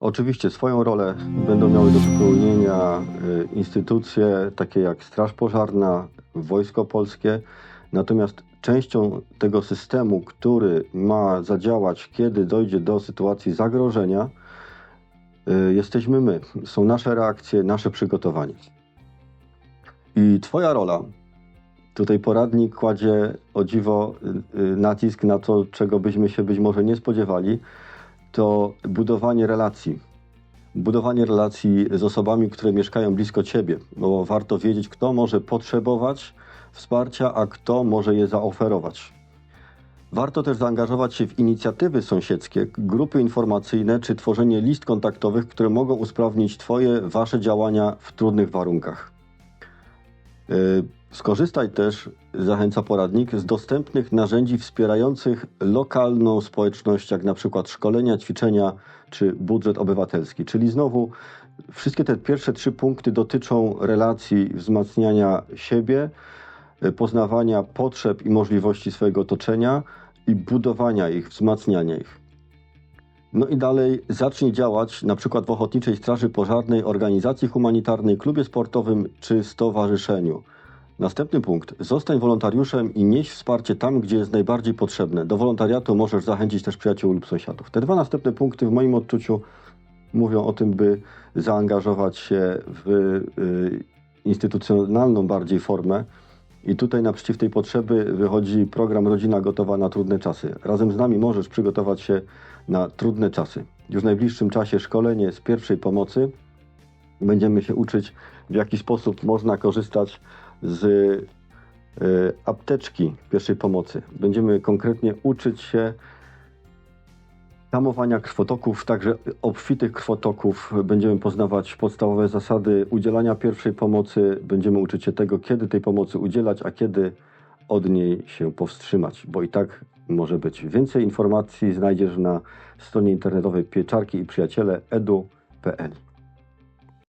Oczywiście swoją rolę będą miały do wypełnienia y, instytucje takie jak Straż Pożarna, Wojsko Polskie. Natomiast częścią tego systemu, który ma zadziałać, kiedy dojdzie do sytuacji zagrożenia, y, jesteśmy my. Są nasze reakcje, nasze przygotowanie. I Twoja rola, tutaj poradnik kładzie o dziwo y, nacisk na to, czego byśmy się być może nie spodziewali, to budowanie relacji. Budowanie relacji z osobami, które mieszkają blisko ciebie, bo warto wiedzieć, kto może potrzebować wsparcia, a kto może je zaoferować. Warto też zaangażować się w inicjatywy sąsiedzkie, grupy informacyjne czy tworzenie list kontaktowych, które mogą usprawnić Twoje, Wasze działania w trudnych warunkach. Skorzystaj też, zachęca poradnik, z dostępnych narzędzi wspierających lokalną społeczność, jak na przykład szkolenia, ćwiczenia czy budżet obywatelski. Czyli znowu wszystkie te pierwsze trzy punkty dotyczą relacji, wzmacniania siebie, poznawania potrzeb i możliwości swojego otoczenia i budowania ich, wzmacniania ich. No i dalej zacznij działać na przykład w Ochotniczej Straży Pożarnej, organizacji humanitarnej, klubie sportowym czy stowarzyszeniu. Następny punkt. Zostań wolontariuszem i nieś wsparcie tam, gdzie jest najbardziej potrzebne. Do wolontariatu możesz zachęcić też przyjaciół lub sąsiadów. Te dwa następne punkty w moim odczuciu mówią o tym, by zaangażować się w y, instytucjonalną bardziej formę. I tutaj naprzeciw tej potrzeby wychodzi program Rodzina Gotowa na Trudne Czasy. Razem z nami możesz przygotować się na trudne czasy. Już w najbliższym czasie szkolenie z pierwszej pomocy. Będziemy się uczyć, w jaki sposób można korzystać z y, apteczki pierwszej pomocy. Będziemy konkretnie uczyć się tamowania krwotoków, także obfitych krwotoków. Będziemy poznawać podstawowe zasady udzielania pierwszej pomocy. Będziemy uczyć się tego, kiedy tej pomocy udzielać, a kiedy od niej się powstrzymać, bo i tak może być. Więcej informacji znajdziesz na stronie internetowej pieczarki i przyjaciele edu.pl.